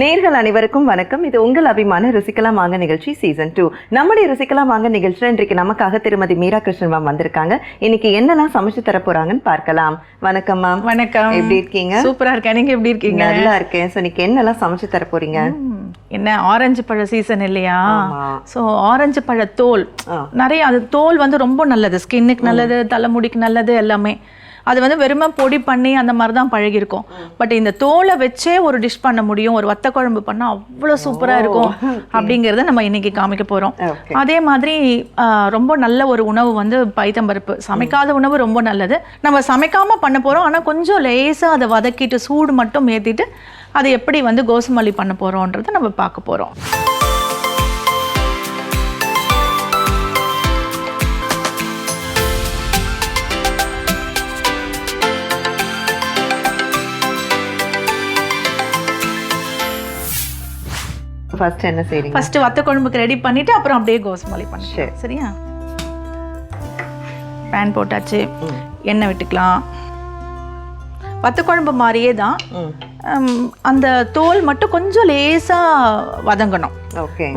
நேர்கள் அனைவருக்கும் வணக்கம். இது உங்கள் அபிமான ருசிக்கலாம் வாங்க நிகழ்ச்சி சீசன் டூ நம்முடைய ருசிக்கலாம் வாங்க நிகழ்ச்சியில் இன்றைக்கு நமக்காக திருமதி மீரா கிருஷ்ணன் மேம் வந்திருக்காங்க. இன்னைக்கு என்னெல்லாம் சமைச்சு தர போறாங்கன்னு பார்க்கலாம். வணக்கம் மேம் வணக்கம். எப்படி இருக்கீங்க? சூப்பரா இருக்கேன். நீங்க எப்படி இருக்கீங்க? நல்லா இருக்கேன். ஸோ இன்னைக்கு என்னெல்லாம் சமைச்சு தர போறீங்க? என்ன ஆரஞ்சு பழ சீசன் இல்லையா. ஸோ ஆரஞ்சு பழ தோல். நிறைய அது தோல் வந்து ரொம்ப நல்லது. ஸ்கின்னுக்கு நல்லது தலைமுடிக்கு நல்லது எல்லாமே. அது வந்து வெறுமை பொடி பண்ணி அந்த மாதிரி தான் பழகிருக்கும் பட் இந்த தோலை வச்சே ஒரு டிஷ் பண்ண முடியும் ஒரு வத்த குழம்பு பண்ணா அவ்வளோ சூப்பரா இருக்கும் அப்படிங்கறத நம்ம இன்னைக்கு காமிக்க ஓகே அதே மாதிரி ரொம்ப நல்ல ஒரு உணவு வந்து பைத்தம்பருப்பு. சமைக்காத உணவு ரொம்ப நல்லது. நம்ம சமைக்காம பண்ண போறோம் ஆனா கொஞ்சம் லேசா அதை வதக்கிட்டு சூடு மட்டும் ஏத்திட்டு அதை எப்படி வந்து கோசுமல்லி பண்ண போறோன்றதை நம்ம பார்க்க போறோம். ஃபர்ஸ்ட் என்ன செய்றீங்க? ஃபர்ஸ்ட் வத்த குழம்புக்கு ரெடி பண்ணிட்டு அப்புறம் அப்படியே பண்ணிக்கலாம். சரி. சரியா? பேன் போட்டாச்சு. எண்ணெய் விட்டுக்கலாம். வத்த குழம்பு மாதிரியே தான். அந்த தோல் மட்டும் கொஞ்சம் லேசா வதங்கணும்.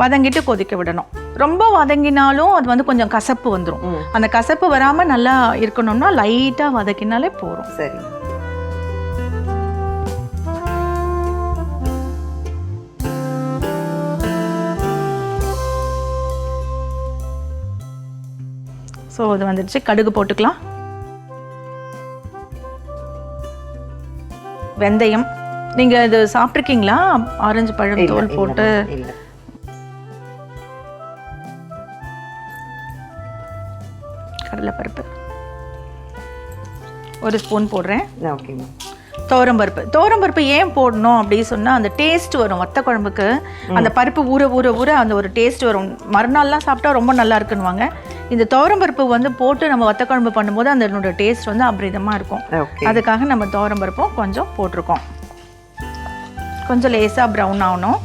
வதங்கிட்டு கொதிக்க விடணும். ரொம்ப வதங்கினாலும் அது வந்து கொஞ்சம் கசப்பு வந்துடும் அந்த கசப்பு வராம நல்லா இருக்கணும்னா லைட்டா வதக்கினாலே போதும். சரி. ஸோ இது வந்துடுச்சு. கடுகு போட்டுக்கலாம். வெந்தயம். நீங்க இது சாப்பிட்ருக்கீங்களா ஆரஞ்சு பழம் தோல் போட்டு. கடலைப்பருப்பு. ஒரு ஸ்பூன் போடுறேன். ஓகே மேம் துவரம்பருப்பு துவரம்பருப்பு ஏன் போடணும் அப்படின்னு சொன்னால் அந்த டேஸ்ட் வரும். வத்த குழம்புக்கு அந்த பருப்பு ஊற ஊற ஊற அந்த ஒரு டேஸ்ட் வரும். மறுநாள்லாம் சாப்பிட்டா ரொம்ப நல்லா இருக்குன்னுவாங்க. இந்த துவரம்பருப்பு வந்து போட்டு நம்ம வத்த குழம்பு பண்ணும்போது அதனோட டேஸ்ட் வந்து அபரிதமாக இருக்கும். அதுக்காக நம்ம துவரம்பருப்பும் கொஞ்சம் போட்டிருக்கோம். கொஞ்சம் லேசாக ப்ரௌன் ஆகணும்.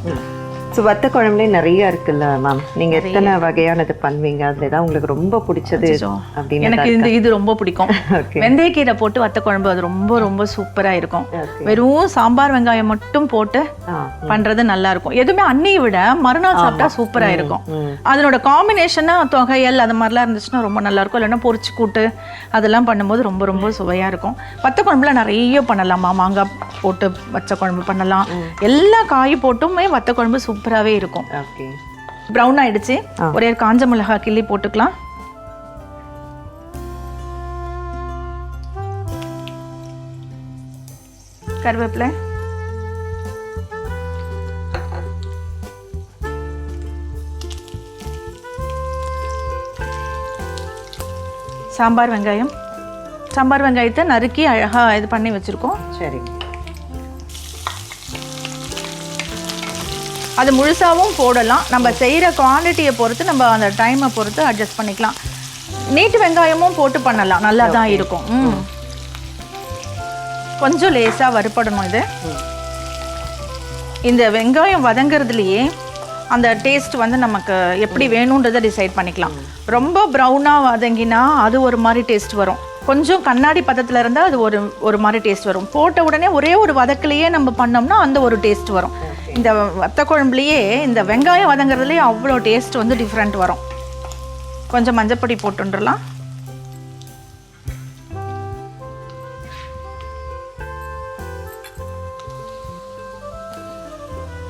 ஸோ வத்த குழம்புலே நிறைய இருக்குல்ல மேம் நீங்க எத்தனை வகையானது பண்ணுவீங்க? அதுல ஏதாவது உங்களுக்கு ரொம்ப பிடிச்சது. அப்படின்னு எனக்கு இந்த இது ரொம்ப பிடிக்கும். வெந்தயக்கீரை போட்டு வத்த குழம்பு அது ரொம்ப ரொம்ப சூப்பராக இருக்கும். வெறும் சாம்பார் வெங்காயம் மட்டும் போட்டு பண்றது நல்லா இருக்கும். எதுவுமே அன்னையை விட மறுநாள் சாப்பிட்டா சூப்பரா இருக்கும். அதனோட காம்பினேஷனா தொகையல் அது மாதிரிலாம் இருந்துச்சுன்னா ரொம்ப நல்லா இருக்கும். இல்லைன்னா பொரிச்சு கூட்டு அதெல்லாம் பண்ணும்போது ரொம்ப ரொம்ப சுவையா இருக்கும். வத்த குழம்புல நிறைய பண்ணலாமா? மாங்காய் போட்டு வச்ச குழம்பு பண்ணலாம். எல்லா காய் போட்டுமே வத்த குழம்பு சூப்பராகவே இருக்கும். ஓகே. ப்ரௌன் ஆயிடுச்சு. ஒரே காஞ்ச மிளகாய் கிள்ளி போட்டுக்கலாம். கருவேப்பிலை. சாம்பார் வெங்காயம். சாம்பார் வெங்காயத்தை நறுக்கி அழகா இது பண்ணி வச்சிருக்கோம். சரி அது முழுசாவும் போடலாம். நம்ம செய்கிற குவான்டிட்டியை பொறுத்து நம்ம அந்த டைமை பொறுத்து அட்ஜஸ்ட் பண்ணிக்கலாம். நீட்டு வெங்காயமும் போட்டு பண்ணலாம். நல்லா தான் இருக்கும். ம். கொஞ்சம் லேசாக வறுபடணும் இது. இந்த வெங்காயம் வதங்குறதுலையே அந்த டேஸ்ட் வந்து நமக்கு எப்படி வேணுன்றதை டிசைட் பண்ணிக்கலாம். ரொம்ப ப்ரௌனாக வதங்கினா அது ஒரு மாதிரி டேஸ்ட் வரும். கொஞ்சம் கண்ணாடி பதத்தில் இருந்தால் அது ஒரு ஒரு மாதிரி டேஸ்ட் வரும். போட்ட உடனே ஒரே ஒரு வதக்குலையே நம்ம பண்ணோம்னா அந்த ஒரு டேஸ்ட் வரும். இந்த வத்த குழம்புலையே இந்த வெங்காயம் வதங்குறதுலேயே அவ்வளோ டேஸ்ட் வந்து டிஃப்ரெண்ட் வரும். கொஞ்சம் மஞ்சப்பொடி போட்டுன்றலாம்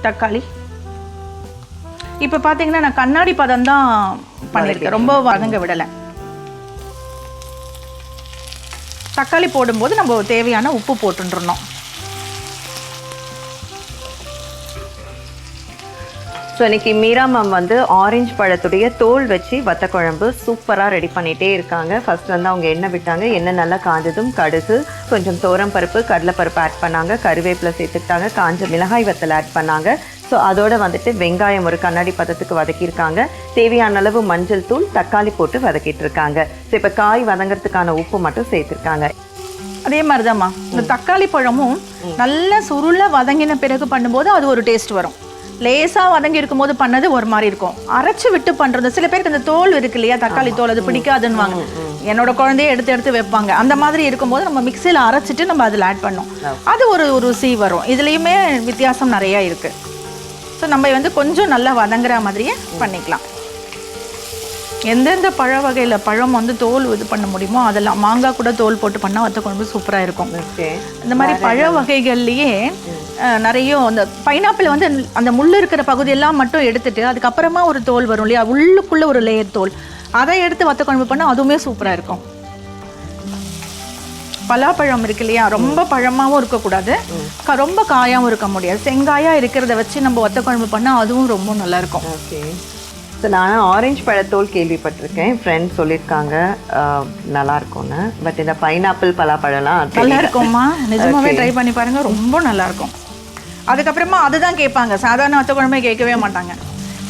தக்காளி. இப்போ பார்த்தீங்கன்னா நான் கண்ணாடி பதம் தான் பண்ணியிருக்கேன். ரொம்ப வதங்க விடலை. தக்காளி போடும்போது நம்ம தேவையான உப்பு போட்டுருணும் ஸோ இன்னைக்கு மீரா மேம் வந்து ஆரஞ்சு பழத்துடைய தோல் வச்சு வத்த குழம்பு சூப்பராக ரெடி பண்ணிட்டே இருக்காங்க. ஃபர்ஸ்ட் வந்து அவங்க எண்ணெய் விட்டாங்க. எண்ணெய் நல்லா காஞ்சதும் கடுகு கொஞ்சம் தோரம் பருப்பு கடலைப்பருப்பு ஆட் பண்ணாங்க. கருவேப்பிலை சேர்த்துக்கிட்டாங்க. காஞ்ச மிளகாய் வத்தல் ஆட் பண்ணாங்க. ஸோ அதோட வந்துட்டு வெங்காயம் ஒரு கண்ணாடி பதத்துக்கு வதக்கியிருக்காங்க. தேவையான அளவு மஞ்சள் தூள் தக்காளி போட்டு வதக்கிட்டு இருக்காங்க ஸோ இப்போ காய் வதங்கறதுக்கான உப்பு மட்டும் சேர்த்துருக்காங்க. அதே மாதிரிதாம்மா. இந்த தக்காளி பழமும் நல்லா சுருள வதங்கின பிறகு பண்ணும்போது அது ஒரு டேஸ்ட் வரும். லேசா வதங்கி இருக்கும்போது பண்ணது ஒரு மாதிரி இருக்கும். அரைச்சு விட்டு பண்றது சில பேருக்கு இந்த தோல் இருக்கு இல்லையா தக்காளி தோல் அது பிடிக்காதுன்னுவாங்க. என்னோட குழந்தைய எடுத்து எடுத்து வைப்பாங்க. அந்த மாதிரி இருக்கும்போது நம்ம மிக்சியில் அரைச்சிட்டு நம்ம அதில் ஆட் பண்ணோம். அது ஒரு ருசி வரும். இதுலேயுமே வித்தியாசம் நிறைய இருக்கு. ஸோ நம்ம வந்து கொஞ்சம் நல்லா வதங்குற மாதிரியே பண்ணிக்கலாம். எந்தெந்த பழ வகையில் பழம் வந்து தோல் இது பண்ண முடியுமோ அதெல்லாம் மாங்காய் கூட தோல் போட்டு பண்ணால் வத்த குழம்பு சூப்பராக இருக்கும். இந்த மாதிரி பழ வகைகள்லயே நிறைய அந்த பைனாப்பிள் வந்து அந்த முள் இருக்கிற பகுதியெல்லாம் மட்டும் எடுத்துட்டு அதுக்கப்புறமா ஒரு தோல் வரும் இல்லையா? உள்ளுக்குள்ள ஒரு லேயர் தோல். அதை எடுத்து வத்த குழம்பு பண்ணால் அதுவுமே சூப்பராக இருக்கும். பலாப்பழம் இருக்கு இல்லையா? ரொம்ப பழமாவும் இருக்கக்கூடாது. ரொம்ப காயாவும் இருக்க முடியாது. செங்காயா இருக்கிறத வச்சு நம்ம வத்த குழம்பு பண்ணால் அதுவும் ரொம்ப நல்லா இருக்கும். ஓகே. ஸோ நான் ஆரஞ்சு பழத்தோல் கேள்விப்பட்டிருக்கேன். ஃப்ரெண்ட்ஸ் சொல்லியிருக்காங்க நல்லா இருக்கும்னு பட் இந்த பைனாப்பிள் பலாப்பழம்லாம் நல்லா. இருக்கும்மா நிஜமாவே ட்ரை பண்ணி பாருங்க ரொம்ப நல்லா இருக்கும் அதுக்கப்புறமா அதுதான் கேட்பாங்க. சாதாரண வத்த குழம்பே கேட்கவே மாட்டாங்க.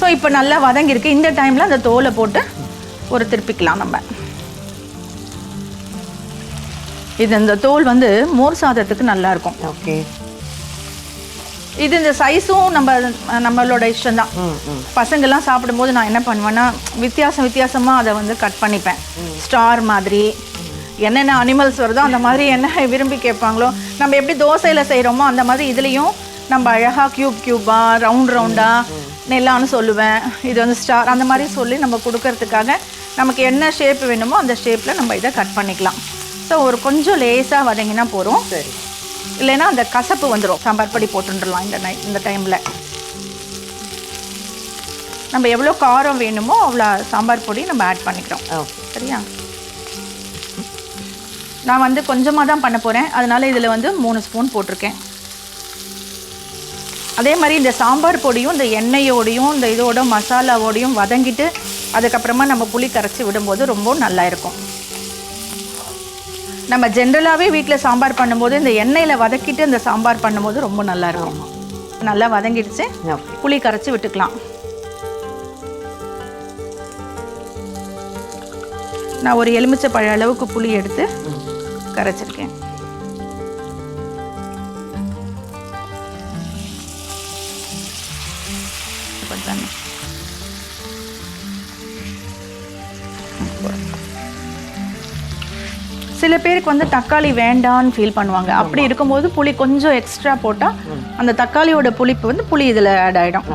ஸோ இப்போ நல்லா வதங்கியிருக்கு. இந்த டைமில் அந்த தோலை போட்டு ஒரு திருப்பிக்கலாம் நம்ம. இது இந்த தோல் வந்து மோர் சாதத்துக்கு நல்லா இருக்கும் ஓகே இது இந்த சைஸும் நம்ம நம்மளோட இஷ்டம்தான். ம் ம். பசங்கெல்லாம் சாப்பிடும்போது நான் என்ன பண்ணுவேன்னா வித்தியாசம் வித்தியாசமாக அதை வந்து கட் பண்ணிப்பேன். ஸ்டார் மாதிரி. என்னென்ன அனிமல்ஸ் வருதோ அந்த மாதிரி என்ன விரும்பி கேட்பாங்களோ நம்ம எப்படி தோசையில் செய்கிறோமோ அந்த மாதிரி இதுலேயும் நம்ம அழகாக க்யூப் க்யூபாக ரவுண்ட் ரவுண்டாக நெல்லான்னு சொல்லுவேன். இது வந்து ஸ்டார் அந்த மாதிரி சொல்லி நம்ம கொடுக்கறதுக்காக நமக்கு என்ன ஷேப் வேணுமோ அந்த ஷேப்பில் நம்ம இதை கட் பண்ணிக்கலாம். ஸோ ஒரு கொஞ்சம் லேசாக வதங்கினா போகிறோம் சரி. இல்லைன்னா அந்த கசப்பு வந்துடும் சாம்பார் பொடி போட்டுடலாம் இந்த நை இந்த டைமில் நம்ம எவ்வளோ காரம் வேணுமோ அவ்வளோ சாம்பார் பொடி நம்ம ஆட் பண்ணிக்கிறோம். சரியா? நான் வந்து கொஞ்சமாக தான் பண்ண போகிறேன் அதனால இதில் வந்து மூணு ஸ்பூன் போட்டிருக்கேன். அதே மாதிரி இந்த சாம்பார் பொடியும் இந்த எண்ணெயோடையும் இந்த இதோட மசாலாவோடையும் வதங்கிட்டு அதுக்கப்புறமா நம்ம புளி கரைச்சி விடும்போது ரொம்ப நல்லா இருக்கும். நம்ம ஜென்ரலாகவே வீட்டில் சாம்பார் பண்ணும்போது இந்த எண்ணெயில் வதக்கிட்டு இந்த சாம்பார் பண்ணும்போது ரொம்ப நல்லா இருக்கும். நல்லா வதங்கிடுச்சு. புளி கரைச்சி விட்டுக்கலாம். நான் ஒரு எலுமிச்சை பழ அளவுக்கு புளி எடுத்து கரைச்சிருக்கேன். சில பேருக்கு வந்து தக்காளி வேண்டான்னு ஃபீல் பண்ணுவாங்க. அப்படி இருக்கும்போது புளி கொஞ்சம் எக்ஸ்ட்ரா போட்டால் அந்த தக்காளியோட புளிப்பு வந்து புளி இதில் ஆட் ஆகிடும்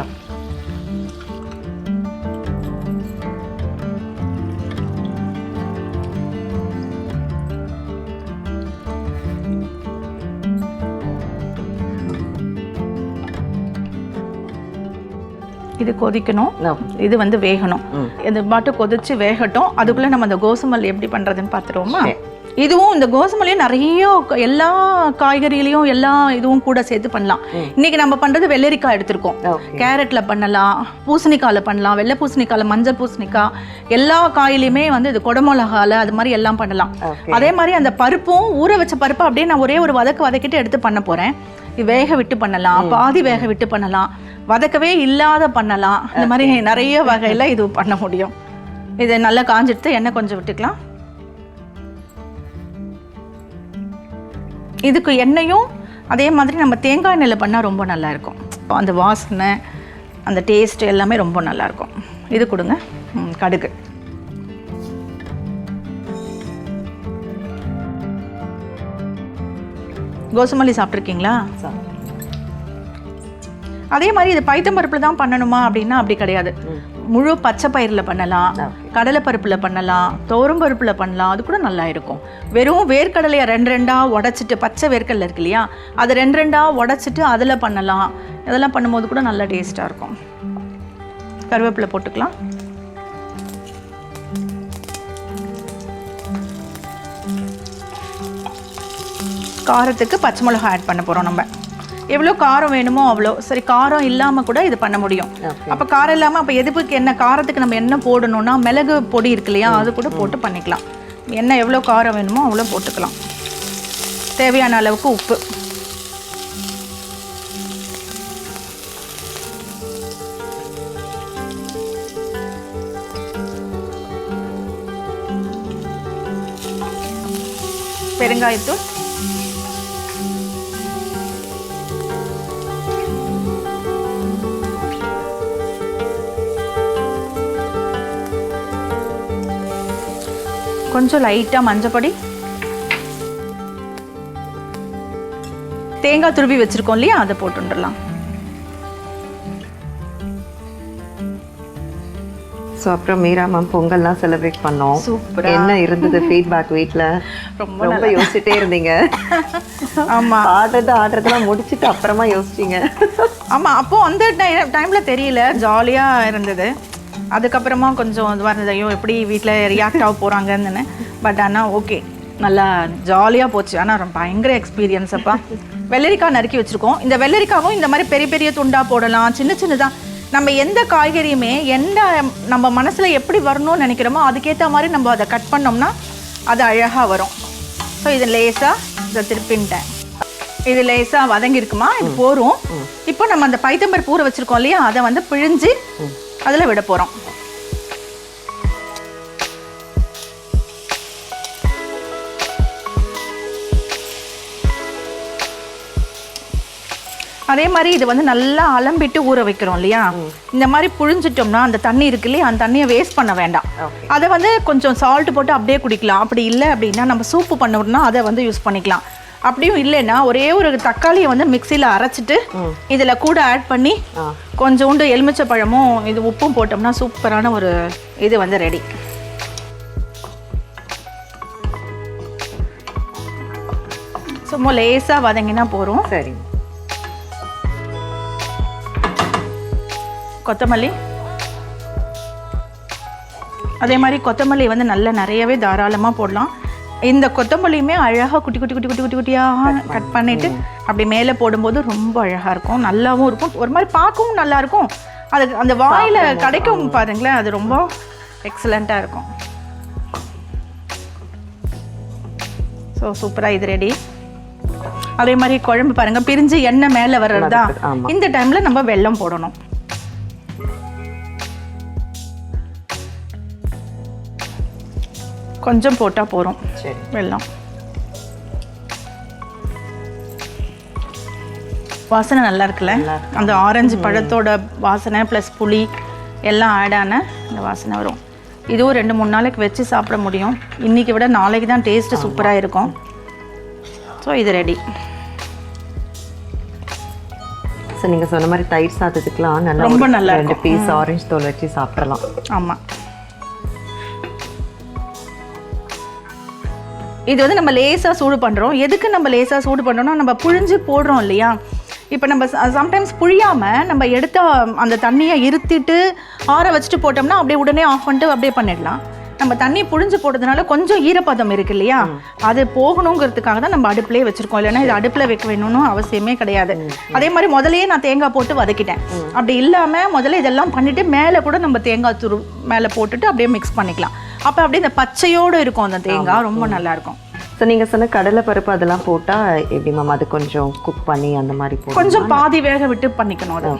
இது கொதிக்கணும். இது வந்து வேகணும். இது பாட்டு கொதிச்சு வேகட்டும். அதுக்குள்ள நம்ம அந்த கோசுமல் எப்படி பண்றதுன்னு பார்த்துருவோமா. இதுவும் இந்த கோசுமல்லையும் நிறைய எல்லா காய்கறிகளையும் எல்லா இதுவும் கூட சேர்த்து பண்ணலாம். இன்னைக்கு நம்ம பண்றது வெள்ளரிக்காய் எடுத்திருக்கோம். கேரட்ல பண்ணலாம் பூசணிக்காயில பண்ணலாம் வெள்ளை பூசணிக்காயில மஞ்சள் பூசணிக்காய் எல்லா காயிலையுமே வந்து இது குடமிளகால அது மாதிரி எல்லாம் பண்ணலாம். அதே மாதிரி அந்த பருப்பும் ஊற வச்ச பருப்பு அப்படியே நான் ஒரே ஒரு வதக்கு வதக்கிட்டு எடுத்து பண்ண போறேன். வேக விட்டு பண்ணலாம் பாதி வேக விட்டு பண்ணலாம் வதக்கவே இல்லாத பண்ணலாம். இந்த மாதிரி நிறைய வகையில இது பண்ண முடியும். இதை நல்லா காஞ்சிடுத்து எண்ணெய் கொஞ்சம் விட்டுக்கலாம். இதுக்கு எண்ணெயும் அதே மாதிரி நம்ம தேங்காய் எண்ணெயில் பண்ணால் ரொம்ப நல்லா இருக்கும் அந்த வாசனை அந்த டேஸ்ட் எல்லாமே ரொம்ப நல்லா இருக்கும் இது கொடுங்க. கடுகு. கோசுமல்லி சாப்பிட்ருக்கீங்களா. அதே மாதிரி இது பைத்தம்பருப்பில் தான் பண்ணணுமா அப்படின்னா அப்படி கிடையாது. முழு பச்சை பயிரில் பண்ணலாம் கடலைப்பருப்பில் பண்ணலாம் பருப்பில் பண்ணலாம் அது கூட நல்லா இருக்கும். வெறும் வேர்க்கடலையை ரெண்டு ரெண்டாக உடச்சிட்டு பச்சை வேர்க்கடலை இருக்கு இல்லையா? அது ரெண்டு ரெண்டாக உடச்சிட்டு அதில் பண்ணலாம். இதெல்லாம் பண்ணும்போது கூட நல்லா டேஸ்ட்டாக இருக்கும். கருவேப்பிலை போட்டுக்கலாம். காரத்துக்கு பச்சை மிளகாய் ஆட் பண்ண போகிறோம் நம்ம. எவ்வளோ காரம் வேணுமோ அவ்வளோ. சரி காரம் இல்லாமல் கூட இது பண்ண முடியும். அப்போ காரம் இல்லாமல் அப்போ எதுக்கு என்ன காரத்துக்கு நம்ம என்ன போடணும்னா மிளகு பொடி இருக்கு இல்லையா அது கூட போட்டு பண்ணிக்கலாம். என்ன எவ்வளோ காரம் வேணுமோ அவ்வளோ போட்டுக்கலாம். தேவையான அளவுக்கு உப்பு. பெருங்காயத்தூள். கொஞ்சம் லைட்டாக மஞ்சப்பொடி. தேங்காய் துருவி வச்சுருக்கோம் இல்லையா அதை போட்டுடலாம் ஸோ அப்புறம் மீரா மேம் பொங்கல்லாம் செலிப்ரேட் பண்ணோம். என்ன இருந்தது ஃபீட்பேக் வீட்டில் ரொம்ப ரொம்ப யோசிச்சுட்டே இருந்தீங்க. ஆமாம் ஆடுறது ஆடுறதெல்லாம் முடிச்சுட்டு அப்புறமா யோசிச்சிங்க. ஆமாம் அப்போது அந்த டைமில் தெரியல ஜாலியாக இருந்தது. அதுக்கப்புறமா கொஞ்சம் இதுவாக இருந்தது ஐயோ எப்படி வீட்டில் ரியாக்ட் ஆக போகிறாங்கன்னு பட் ஆனால் ஓகே நல்லா ஜாலியாக போச்சு. ஆனால் ரொம்ப பயங்கர எக்ஸ்பீரியன்ஸ் அப்பா. வெள்ளரிக்காய் நறுக்கி வச்சுருக்கோம். இந்த வெள்ளரிக்காவும் இந்த மாதிரி பெரிய பெரிய துண்டா போடலாம். சின்ன சின்னதாக நம்ம எந்த காய்கறியுமே எந்த நம்ம மனசில் எப்படி வரணும்னு நினைக்கிறோமோ அதுக்கேற்ற மாதிரி நம்ம அதை கட் பண்ணோம்னா அது அழகாக வரும். ஸோ இது லேசாக இதை திருப்பின்ட்டேன். இது லேசாக வதங்கிருக்குமா இது போரும். இப்போ நம்ம அந்த பைத்தம்பர் பூரை வச்சிருக்கோம் இல்லையா? அதை வந்து பிழிஞ்சு அதில் விட போகிறோம். அதே மாதிரி இது வந்து நல்லா அலம்பிட்டு ஊற வைக்கிறோம் இல்லையா? இந்த மாதிரி புழிஞ்சிட்டோம்னா அந்த தண்ணி இருக்கு இல்லையா? அந்த தண்ணியை வேஸ்ட் பண்ண வேண்டாம். அதை வந்து கொஞ்சம் சால்ட் போட்டு அப்படியே குடிக்கலாம். அப்படி இல்லை அப்படின்னா நம்ம சூப்பு பண்ணோம்னா அதை வந்து யூஸ் பண்ணிக்கலாம். அப்படியும் இல்லைன்னா ஒரே ஒரு தக்காளியை வந்து மிக்சியில் அரைச்சிட்டு இதில் கூட ஆட் பண்ணி கொஞ்சோண்டு எலுமிச்சை பழமும் இது உப்பும் போட்டோம்னா சூப்பரான ஒரு இது வந்து ரெடி சும்மா லேசாக வதங்கினா போகிறோம் சரி. கொத்தமல்லி. அதே மாதிரி கொத்தமல்லி வந்து நல்ல நிறையவே தாராளமாக போடலாம். இந்த கொத்தமல்லியுமே அழகாக குட்டி குட்டி குட்டி குட்டி குட்டி குட்டியாக கட் பண்ணிட்டு அப்படி மேலே போடும்போது ரொம்ப அழகாக இருக்கும். நல்லாவும் இருக்கும். ஒரு மாதிரி பார்க்கவும் நல்லா இருக்கும். அது அந்த வாயில் கிடைக்கும் பாருங்களேன் அது ரொம்ப எக்ஸலண்ட்டாக இருக்கும். ஸோ சூப்பராக இது ரெடி அதே மாதிரி குழம்பு பாருங்க. பிரிஞ்சு எண்ணெய் மேலே வர்றதா ஆமா. இந்த டைமில் நம்ம வெல்லம் போடணும். கொஞ்சம் போட்டால் போகிறோம் சரி. வெல்லம் வாசனை நல்லா இருக்குல்ல? அந்த ஆரஞ்சு பழத்தோட வாசனை ப்ளஸ் புளி எல்லாம் ஆட் ஆன இந்த வாசனை வரும். இதுவும் ரெண்டு மூணு நாளைக்கு வச்சு சாப்பிட முடியும். இன்னைக்கு விட நாளைக்கு தான் டேஸ்ட்டு சூப்பராக இருக்கும். ஸோ இது ரெடி ஸோ நீங்க சொன்ன மாதிரி தயிர் சாதத்துக்குலாம் நல்லா ரொம்ப நல்லா ரெண்டு பீஸ் ஆரஞ்சு தோல் வச்சு சாப்பிடலாம். ஆமாம் இது வந்து நம்ம லேசாக சூடு பண்ணுறோம் எதுக்கு நம்ம லேசாக சூடு பண்ணுறோம்னா நம்ம புழிஞ்சு போடுறோம் இல்லையா? இப்போ நம்ம சம்டைம்ஸ் புழியாமல் நம்ம எடுத்த அந்த தண்ணியை இருத்திட்டு ஆற வச்சுட்டு போட்டோம்னா அப்படியே உடனே ஆஃப் பண்ணிட்டு அப்படியே பண்ணிடலாம். நம்ம தண்ணி புழிஞ்சு போடுறதுனால கொஞ்சம் ஈரப்பதம் இருக்கு இல்லையா? அது போகணுங்கிறதுக்காக தான் நம்ம அடுப்புலேயே வச்சிருக்கோம். இல்லைன்னா இது அடுப்பில் வைக்க வேணும்னு அவசியமே கிடையாது. அதே மாதிரி முதல்லயே நான் தேங்காய் போட்டு வதக்கிட்டேன். அப்படி இல்லாமல் முதல்ல இதெல்லாம் பண்ணிட்டு மேலே கூட நம்ம தேங்காய் துரு மேலே போட்டுட்டு அப்படியே மிக்ஸ் பண்ணிக்கலாம். அப்போ அப்படியே இந்த பச்சையோடு இருக்கும் அந்த தேங்காய். ரொம்ப நல்லா இருக்கும் ஸோ நீங்க சொன்ன கடலை பருப்பு அதெல்லாம் போட்டா எப்படி மேம் அது கொஞ்சம் குக் பண்ணி அந்த மாதிரி கொஞ்சம் பாதி வேக விட்டு பண்ணிக்கணும் அது.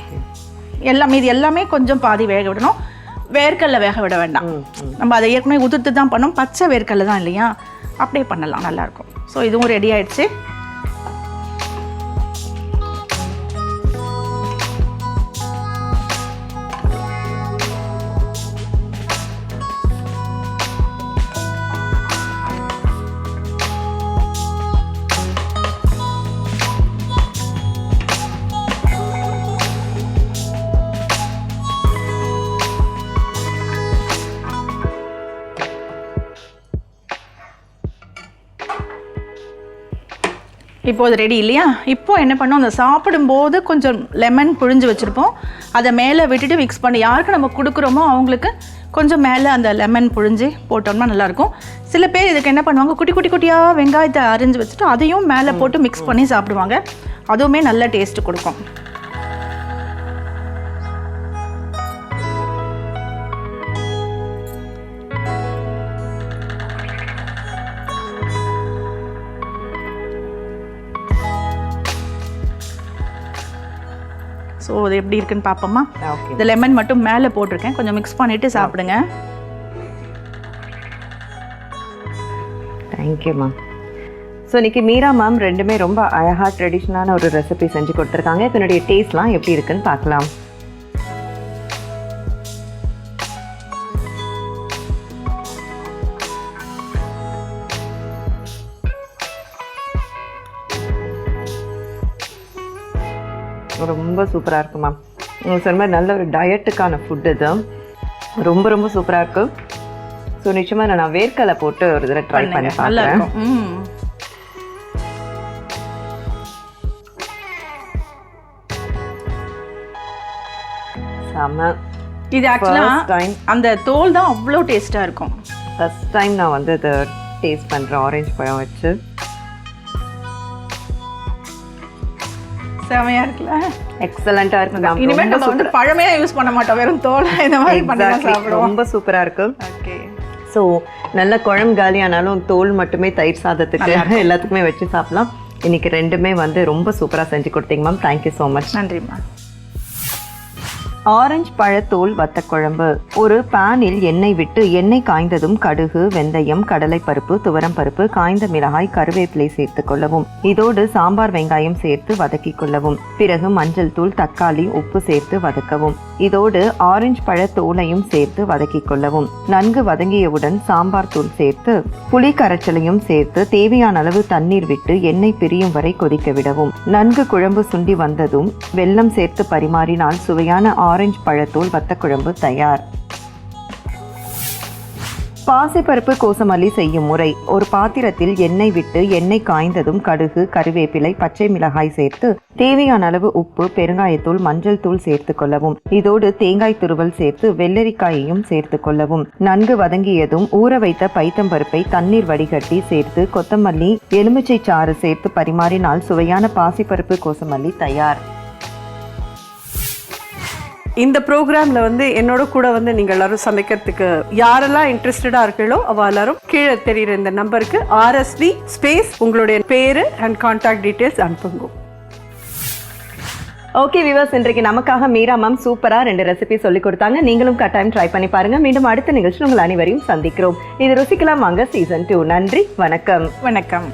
எல்லாமே இது எல்லாமே கொஞ்சம் பாதி வேக விடணும். வேர்க்கடலை வேக விட வேண்டாம். நம்ம அதை ஏற்கனவே உதிர்த்து தான் பண்ணோம். பச்சை வேர்க்கடலை தான் இல்லையா? அப்படியே பண்ணலாம். நல்லாயிருக்கும். ஸோ இதுவும் ரெடி ஆயிடுச்சு. இப்போ அது ரெடி இல்லையா? இப்போ என்ன பண்ணோம்? அந்த சாப்பிடும்போது கொஞ்சம் லெமன் புழிஞ்சு வச்சுருப்போம். அதை மேலே விட்டுட்டு மிக்ஸ் பண்ணி யாருக்கு நம்ம கொடுக்குறோமோ அவங்களுக்கு கொஞ்சம் மேலே அந்த லெமன் புழிஞ்சு போட்டோம்னா நல்லாயிருக்கும். சில பேர் இதுக்கு என்ன பண்ணுவாங்க? குட்டி குட்டி குட்டியாக வெங்காயத்தை அரிஞ்சு வச்சுட்டு அதையும் மேலே போட்டு மிக்ஸ் பண்ணி சாப்பிடுவாங்க. அதுவுமே நல்ல டேஸ்ட் கொடுக்கும். ஸோ அது எப்படி இருக்குன்னு பார்ப்போமா? இந்த லெமன் மட்டும் மேலே போட்டிருக்கேன். கொஞ்சம் மிக்ஸ் பண்ணிவிட்டு சாப்பிடுங்க. தேங்க்யூ மேம் ஸோ இன்னைக்கு மீரா மேம் ரெண்டுமே ரொம்ப அழகாக ட்ரெடிஷ்னலான ஒரு ரெசிபி செஞ்சு கொடுத்துருக்காங்க. இதனுடைய டேஸ்ட்லாம் எப்படி இருக்குன்னு பார்க்கலாம். ரொம்ப சூப்பராக இருக்கு மேம் நீங்கள் சொன்ன மாதிரி நல்ல ஒரு டயட்டுக்கான ஃபுட் இது. ரொம்ப ரொம்ப சூப்பரா இருக்கு. ஸோ நிச்சயமா நான் வேர்க்கடலை போட்டு ஒரு தடவை ட்ரை பண்ணி பார்க்குறேன் இருக்கும். இது ஆக்சுவலா First time. அந்த தோல் தான் அவ்வளோ டேஸ்டா இருக்கும். ஃபர்ஸ்ட் டைம் நான் வந்து இதை டேஸ்ட் பண்ணுறேன் ஆரஞ்சு பழம் வச்சு. செமையா இருக்குல்ல? எக்ஸலண்ட்டாக இருக்கு இனிமேல் நம்ம வந்து பழமே யூஸ் பண்ண மாட்டோம். வெறும் தோல் இந்த மாதிரி பண்ணி. சாப்பிடுவோம். ரொம்ப சூப்பரா இருக்கு. ஓகே ஸோ நல்ல குழம்பு காலியானாலும் தோல் மட்டுமே தயிர் சாதத்துக்கு எல்லாத்துக்குமே வச்சு சாப்பிடலாம். இன்னைக்கு ரெண்டுமே வந்து ரொம்ப சூப்பரா செஞ்சு கொடுத்தீங்க ma'am thank you so much நன்றிம்மா ஆரஞ்சு பழத்தோல் வத்தக்குழம்பு. ஒரு பானில் எண்ணெய் விட்டு எண்ணெய் காய்ந்ததும் கடுகு வெந்தயம் கடலைப்பருப்பு துவரம்பருப்பு காய்ந்த மிளகாய் கருவேப்பிலை சேர்த்து கொள்ளவும். இதோடு சாம்பார் வெங்காயம் சேர்த்து வதக்கிக் கொள்ளவும். பிறகு மஞ்சள் தூள் தக்காளி உப்பு சேர்த்து வதக்கவும். இதோடு ஆரஞ்சு பழத்தோலையும் சேர்த்து வதக்கிக் கொள்ளவும். நன்கு வதங்கியவுடன் சாம்பார் தூள் சேர்த்து புளி கரைச்சலையும் சேர்த்து தேவையான அளவு தண்ணீர் விட்டு எண்ணெய் பிரியும் வரை கொதிக்க விடவும். நன்கு குழம்பு சுண்டி வந்ததும் வெல்லம் சேர்த்து பரிமாறினால் சுவையான ஆரஞ்சு பழத்தோல் வத்தக்குழம்பு தயார். பாசிப்பருப்பு கோசமல்லி செய்யும் முறை. ஒரு பாத்திரத்தில் எண்ணெய் விட்டு எண்ணெய் காய்ந்ததும் கடுகு கருவேப்பிலை பச்சை மிளகாய் சேர்த்து தேவையான அளவு உப்பு பெருங்காயத்தூள் மஞ்சள் தூள் சேர்த்து கொள்ளவும். இதோடு தேங்காய் துருவல் சேர்த்து வெள்ளரிக்காயையும் சேர்த்து கொள்ளவும். நன்கு வதங்கியதும் ஊற வைத்த பைத்தம்பருப்பை தண்ணீர் வடிகட்டி சேர்த்து கொத்தமல்லி எலுமிச்சை சாறு சேர்த்து பரிமாறினால் சுவையான பாசிப்பருப்பு கோசமல்லி தயார். இந்த ப்ரோக்ராம்ல வந்து என்னோட கூட வந்து நீங்க எல்லாரும் சமைக்கிறதுக்கு யாரெல்லாம் இன்ட்ரெஸ்டடா இருக்கீங்களோ அவ எல்லாரும் கீழே தெரியுற இந்த நம்பருக்கு ஆர்எஸ்வி ஸ்பேஸ் உங்களுடைய பேரு அண்ட் கான்டாக்ட் டீடைல்ஸ் அனுப்புங்க. ஓகே விவர்ஸ் இன்றைக்கு நமக்காக மீரா மேம் சூப்பரா ரெண்டு ரெசிபி சொல்லி கொடுத்தாங்க. நீங்களும் கட்டாயம் ட்ரை பண்ணி பாருங்க. மீண்டும் அடுத்த நிகழ்ச்சியில் உங்கள் அனைவரையும் சந்திக்கிறோம். இது ருசிக்கலாம் வாங்க சீசன் டூ நன்றி வணக்கம். வணக்கம்.